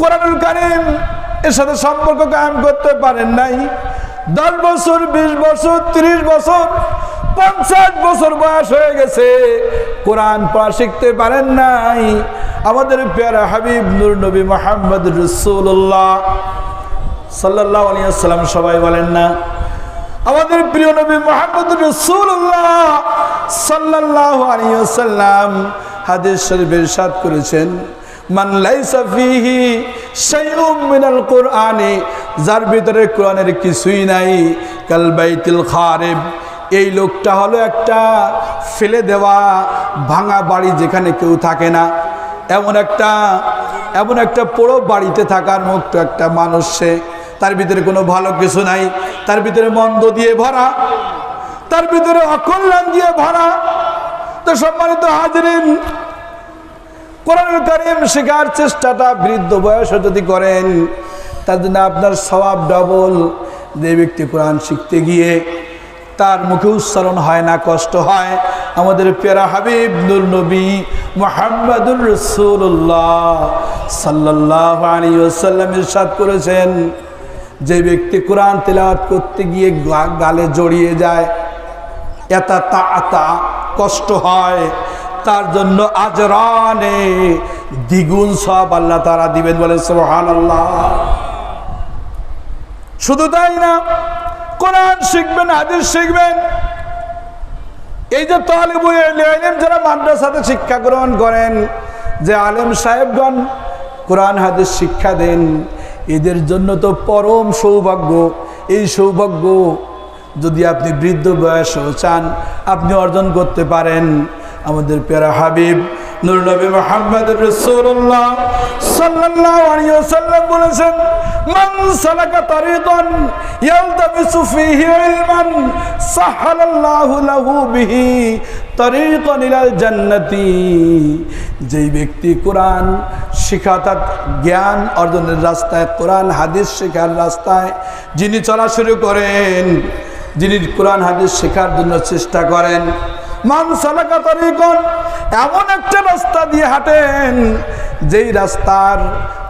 কোরআনুল কারিম এর সাথে সম্পর্ক কায়েম করতে পারেন নাই। দশ বছর, বিশ বছর, ত্রিশ বছর, পঞ্চাশ বছর বয়স হয়ে গেছে। কোরআন পড়া শিখতে পারেন নাই। আমাদের পেয়ারা হাবিব নূর নবী মোহাম্মদ রসুল্লাহ সাল্লাহ আলিয়াল্লাম সবাই বলেন না, আমাদের প্রিয় নবী মোহাম্মদ রসুল্লাহ সাল্লাহ আলিয়াল্লাম হাদিস শরীফের সাদ করেছেন। মান লাইসা ফিহি শাইউম মিনাল কোরআনে, যার ভিতরে কোরআনের কিছুই নাই, কাল বাইতুল খারিব। এই লোকটা হলো একটা ফেলে দেওয়া ভাঙা বাড়ি যেখানে কেউ থাকে না। এমন একটা এমন একটা পোড়ো বাড়িতে থাকার মতো একটা মানুষ সে। তার ভিতরে কোনো ভালো কিছু নাই, তার ভিতরে মন্দ দিয়ে ভরা, তার ভিতরে অকল্যাণ দিয়ে ভরা। তো সম্মানিত হাজরিন কোরআন কারিম শেখার চেষ্টাটা বৃদ্ধ বয়সে যদি করেন, তার জন্য আপনার স্বভাব ডবল যে ব্যক্তি কোরআন শিখতে গিয়ে তার মুখে উচ্চারণ হয় না, কষ্ট হয়। আমাদের পেরা হাবিব নুর নবী মোহাম্মদুর রসুল্লাহ সাল্লাহ আলী ওসাল্লাম ইরশাদ করেছেন, যে ব্যক্তি কোরআন তেলাওয়াত করতে গিয়ে গালে জড়িয়ে যায়, এতা তা কষ্ট হয় তার জন্য আজরানে দ্বিগুণ সব আল্লাহ তারা দিবেন বলে সোহান আল্লাহ শুধু তাই না, কোরআন শিখবেন, হাদিস শিখবেন। এই যে তালিবুল ইলম যারা মাদ্রাসাতে শিক্ষা গ্রহণ করেন, যে আলেম সাহেবগণ কোরআন, হাদিস শিক্ষা দেন, এদের জন্য তো পরম সৌভাগ্য। এই সৌভাগ্য যদি আপনি বৃদ্ধ বয়সেও চান, আপনি অর্জন করতে পারেন। আমাদের পেরা হাবিব, নুর নবী মোহাম্মদ রাসূলুল্লাহ সাল্লাল্লাহু আলাইহি ওয়াসাল্লাম বলেছেন, মান সালাকা তারিকান ইয়ালতামিসু ফীহি ইলমান, সাহালাল্লাহু লাহু বিহি তারিকান ইলাল জান্নাতি। যেই ব্যক্তি কোরআন শিখা, তার জ্ঞান অর্জনের রাস্তায়, কোরআন, হাদিস শেখার রাস্তায় যিনি চলা শুরু করেন, যিনি কোরআন, হাদিস শেখার জন্য চেষ্টা করেন মান সালাকা তরিকন, এমন একটা রাস্তা দিয়ে হাঁটেন, যেই রাস্তার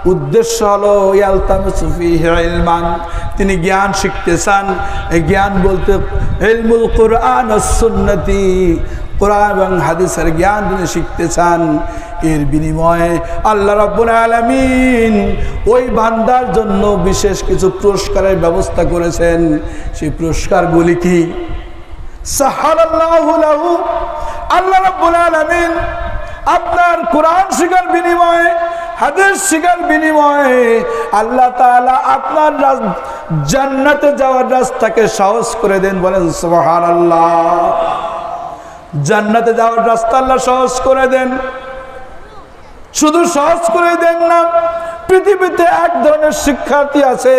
উদ্দেশ্য হলো, ইয়ালতামিসু ফীহি ইলমান। তিনি জ্ঞান শিখতে চান। এই জ্ঞান বলতে ইলমুল কোরআন সুন্নতি। কোরআন এবং হাদিসের জ্ঞান তিনি শিখতে চান। এর বিনিময়ে আল্লাহ রাব্বুল আলামিন ওই বান্দার জন্য বিশেষ কিছু পুরস্কারের ব্যবস্থা করেছেন। সেই পুরস্কারগুলি কি? আল্লাহ আপনার কোরআন শিকার বিনিময়ে, হাদিস বিনিময়ে আল্লাহ আপনার জান্নাতে যাওয়ার রাস্তাকে সহজ করে দেন বলেন জান্নাতে যাওয়ার রাস্তা আল্লাহ সহজ করে দেন। শুধু সহজ করে দেন না, পৃথিবীতে এক ধরনের শিক্ষার্থী আছে,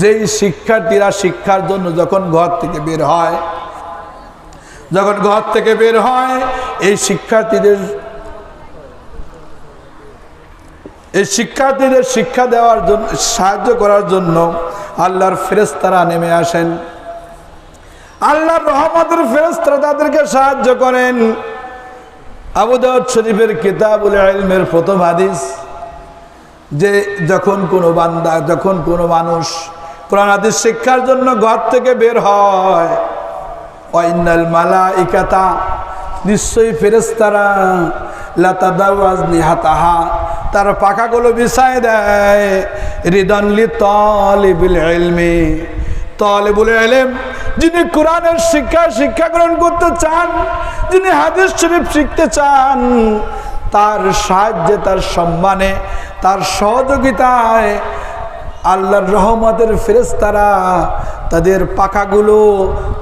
যেই শিক্ষার্থীরা শিক্ষার জন্য যখন ঘর থেকে বের হয় যখন ঘর থেকে বের হয়, এই শিক্ষার্থীদের এই শিক্ষার্থীদের শিক্ষা দেওয়ার জন্য সাহায্য করার জন্য আল্লাহর ফেরেস্তারা নেমে আসেন। আল্লাহর রহমতের ফেরেস্তারা তাদেরকে সাহায্য করেন। আবু দাউদ শরীফের কিতাবুল ইলমের প্রথম হাদিস, যে যখন কোনো বান্দা যখন কোনো মানুষ হাদিস শিক্ষার জন্য ঘর থেকে বের হয় ওয়াইনাল মালাইকাতা, নিশ্চয়ই ফেরেস্তারা লাতাদাওয়াজ নিহাতাহা তার পাখাগুলো বিছায় দেয়। রিদনলি তলিবিল ইলমি, তলিবুল ইলম, যিনি কোরআনের শিক্ষা শিক্ষা গ্রহণ করতে চান, যিনি হাদিস শরীফ শিখতে চান, তার সাহায্যে, তার সম্মানে, তার সহযোগিতায় আল্লাহর রহমতের ফেরেস্তারা তাদের পাখাগুলো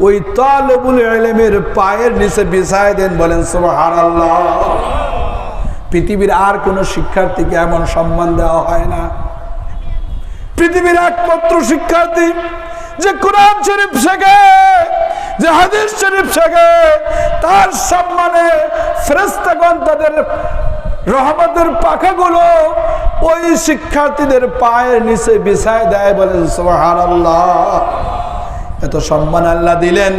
ওই তলবুল এলেমের পায়ের নিচে বিছায় দেন, বলেন, সুবহানাল্লাহ। পৃথিবীর আর কোনো শিক্ষার্থীকে এমন সম্মান দেওয়া হয় না। পৃথিবীর একমাত্র শিক্ষার্থী যে কোরআন শরীফ শেখে, যে হাদিস শরীফ শেখে, তার সম্মানে ফেরেস্তাগণ তাদের রহমতের পাখাগুলো ওই শিক্ষার্থীদের পায়ের নিচে বিছায় দেয় বলেন, সুবহানাল্লাহ। এত সম্মান আল্লাহ দিলেন,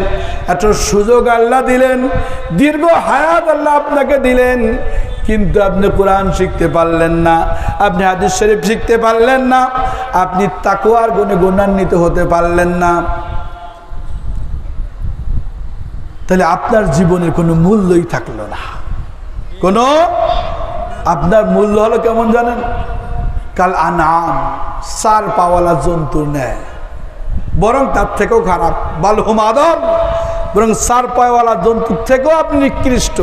এত সুযোগ আল্লাহ দিলেন, দীর্ঘ হায়াত আল্লাহ আপনাকে দিলেন, কিন্তু আপনি কোরআন শিখতে পারলেন না, আপনি হাদিস শরীফ শিখতে পারলেন না, আপনি তাকুয়ার গুণে গুণান্বিত হতে পারলেন না। তাহলে আপনার জীবনের কোনো মূল্যই থাকল না। কোনো আপনার মূল্য হলো কেমন জানেন? কাল আনাম, সার পাওয়ালা জন্তুর নেয়। বরং তার থেকেও খারাপ। বালহুম আদম, বরং সার পাওয়ালা জন্তুর থেকেও আপনি নিকৃষ্ট।